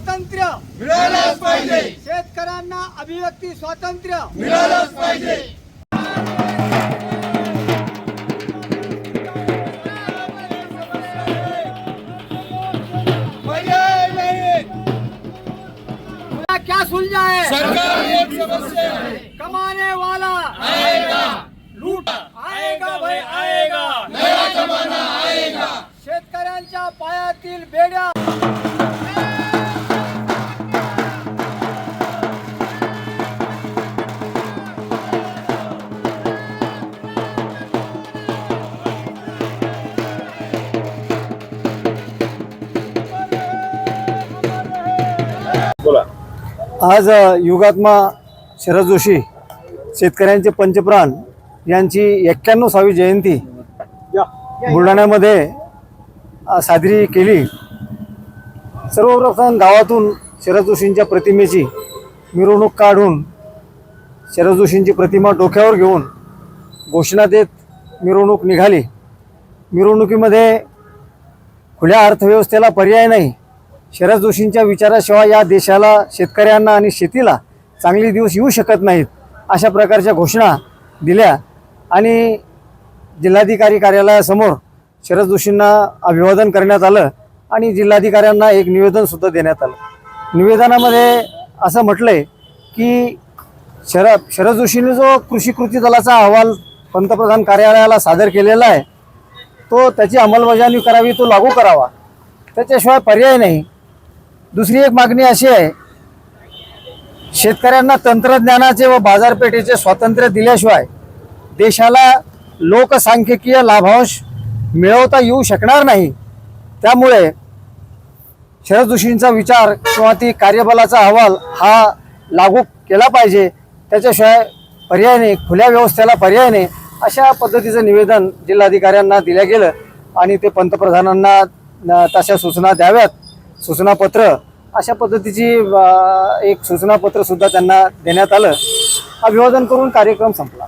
स्वातंत्र्य मिळालंच पाहिजे. शेतकऱ्यांना अभिव्यक्ती स्वातंत्र्य मिळालंच पाहिजे. क्या सुलझा है? सरकार एक समस्या है. कमाने वाला आएगा. लूट आएगा भाई आएगा। नया जमाना आएगा. शेतकऱ्यांच्या पायातील बेड्या आज युगात्मा शरद जोशी शेतकऱ्यांचे पंचप्राण यांची एक्क्याण्णवसावी जयंती बुलढाण्यामध्ये साजरी केली. सर्वप्रथम गावातून शरद जोशींच्या प्रतिमेची मिरवणूक काढून शरद जोशींची प्रतिमा डोक्यावर घेऊन घोषणा देत मिरवणूक निघाली. मिरवणुकीमध्ये खुल्या अर्थव्यवस्थेला पर्याय नाही. शरद जोशींच्या विचाराशिवाय या देशाला शेतकऱ्यांना आणि शेतीला चांगले दिवस येऊ शकत नाहीत अशा प्रकारच्या घोषणा दिल्या. आणि जिल्हाधिकारी कार्यालयासमोर शरद जोशींना अभिवादन करण्यात आलं आणि जिल्हाधिकाऱ्यांना एक निवेदनसुद्धा देण्यात आलं. निवेदनामध्ये असं म्हटलं आहे की शरद शरद जोशींनी जो कृषी कृती दलाचा अहवाल पंतप्रधान कार्यालयाला सादर केलेला आहे तो त्याची अंमलबजावणी करावी तो लागू करावा. त्याच्याशिवाय पर्याय नाही. दुसरी एक मागणी अशी आहे शेतकऱ्यांना तंत्रज्ञानाचे व बाजारपेठेचे स्वातंत्र्य दिल्याशिवाय देशाला लोकसांख्यिकीय लाभांश मिळवता येऊ शकणार नाही. त्यामुळे शरद जोशींचा विचार किंवा ती कार्यबलाचा अहवाल हा लागू केला पाहिजे. त्याच्याशिवाय पर्यायने खुल्या व्यवस्थेला पर्यायने अशा पद्धतीचं निवेदन जिल्हाधिकाऱ्यांना दिलं गेलं आणि ते पंतप्रधानांना तशा सूचना द्याव्यात. सूचनापत्र अशा पद्धतीची एक सूचनापत्र सुद्धा त्यांना देण्यात आलं. अभिवादन करून कार्यक्रम संपला.